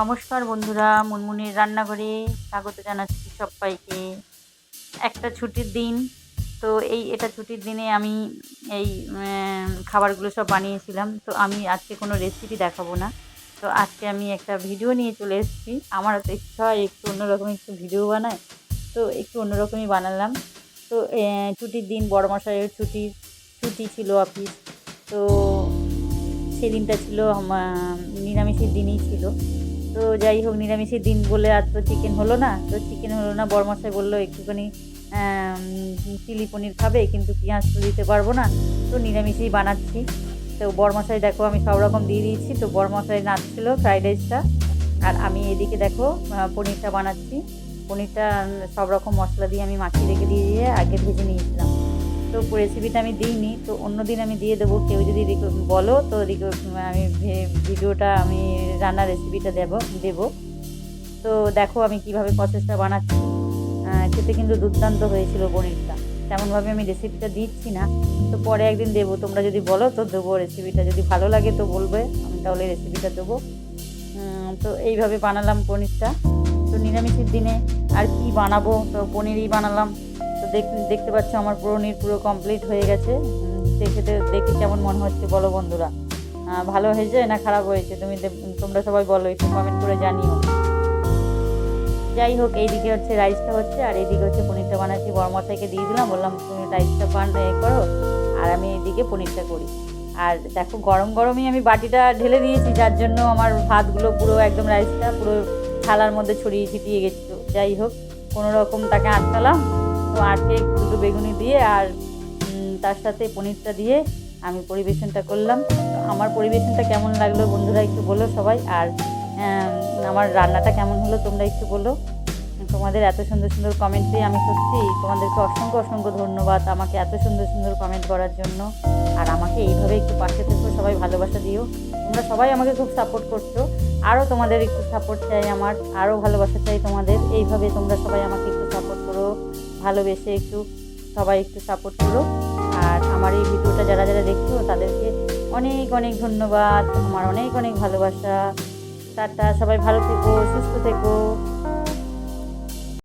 নমস্কার বন্ধুরা, মুনমুনির রান্নাঘরে স্বাগত জানাচ্ছি সবাইকে। একটা ছুটির দিন, তো এই এটা ছুটির দিনে আমি এই খাবারগুলো সব বানিয়েছিলাম। তো আমি আজকে কোনো রেসিপি দেখাবো না। তো আজকে আমি একটা ভিডিও নিয়ে চলে এসেছি। আমারও তো ইচ্ছা হয় একটু অন্যরকম একটু ভিডিও বানায়। তো একটু অন্যরকমই বানালাম। তো ছুটির দিন বড় মশাইয়ের ছুটি ছুটি ছিল অফিস তো সেদিনটা ছিল নিরামিষের দিনই ছিল। তো যাই হোক, নিরামিষের দিন বলে আর তো চিকেন হলো না। তো চিকেন হলো না, বরমশাই বলল একটুখানি চিলি পনির খাবে, কিন্তু পেঁয়াজ তো দিতে পারব না। তো নিরামিষেই বানাচ্ছি। তো বরমশাই দেখো, আমি সব রকম দিয়ে দিয়েছি। তো বরমশাই নাচছিল ফ্রাইড রাইসটা আর আমি এদিকে দেখো পনিরটা বানাচ্ছি। পনিরটা সব রকম মশলা দিয়ে আমি মাখিয়ে রেখে দিয়ে আগে ভেজে নিয়েছিলাম। তো রেসিপিটা আমি দিইনি, তো অন্য দিন আমি দিয়ে দেবো। কেউ যদি বলো, তো আমি ভিডিওটা আমি রান্নার রেসিপিটা দেব, দেবো। তো দেখো আমি কীভাবে প্রসেসটা বানাচ্ছি। খেতে কিন্তু দুর্দান্ত হয়েছিল পনিরটা। তেমনভাবে আমি রেসিপিটা দিচ্ছি না। তো পরে একদিন দেবো। তোমরা যদি বলো, তো দেবো রেসিপিটা যদি ভালো লাগে, তো বলবে, আমি তাহলে রেসিপিটা দেবো। তো এইভাবে বানালাম পনিরটা। তো নিরামিষের দিনে আর কি বানাবো? তো পনিরই বানালাম। দেখতে পাচ্ছ আমার পুরো পনির পুরো কমপ্লিট হয়ে গেছে। উম, দেখে কেমন মনে হচ্ছে বলো বন্ধুরা। ভালো হয়েছে না খারাপ হয়েছে? তুমি তোমরা সবাই বলো একটু কমেন্ট করে জানিও। যাই হোক এইদিকে হচ্ছে রাইসটা হচ্ছে আর এইদিকে হচ্ছে পনিরটা বানাচ্ছি। বড়মশাইকে দিয়ে দিলাম বললাম তুমি রাইসটা এ করো আর আমি এইদিকে পনিরটা করি। আর দেখো গরম গরমই আমি বাটিটা ঢেলে দিয়েছি যার জন্য আমার ভাতগুলো পুরো একদম রাইসটা পুরো থালার মধ্যে ছড়িয়ে ছিটিয়ে গেছিল। যাই হোক কোনো রকম তাকে আটকালাম। তো আটকে দুটো বেগুনি দিয়ে আর তার সাথে পনিরটা দিয়ে আমি পরিবেশনটা করলাম। আমার পরিবেশনটা কেমন লাগল বন্ধুরা একটু বলো সবাই। আর আমার রান্নাটা কেমন হলো তোমরা একটু বলো। তোমাদের এত সুন্দর সুন্দর কমেন্টে আমি সত্যি তোমাদেরকে অসংখ্য অসংখ্য ধন্যবাদ আমাকে এত সুন্দর সুন্দর কমেন্ট করার জন্য। আর আমাকে এইভাবে একটু পাশে থেকো, সবাই ভালোবাসা দিও। তোমরা সবাই আমাকে খুব সাপোর্ট করছ। আরও তোমাদের একটু সাপোর্ট চাই আমার আরও ভালোবাসা চাই তোমাদের। এইভাবে তোমরা সবাই আমাকে একটু ভালোবেসে একটু সবাই একটু সাপোর্ট করো। আর আমার এই ভিডিওটা যারা যারা দেখছ, তাদেরকে অনেক অনেক ধন্যবাদ। আমার অনেক অনেক ভালোবাসা। টাটা, সবাই ভালো থেকো, সুস্থ থেকো।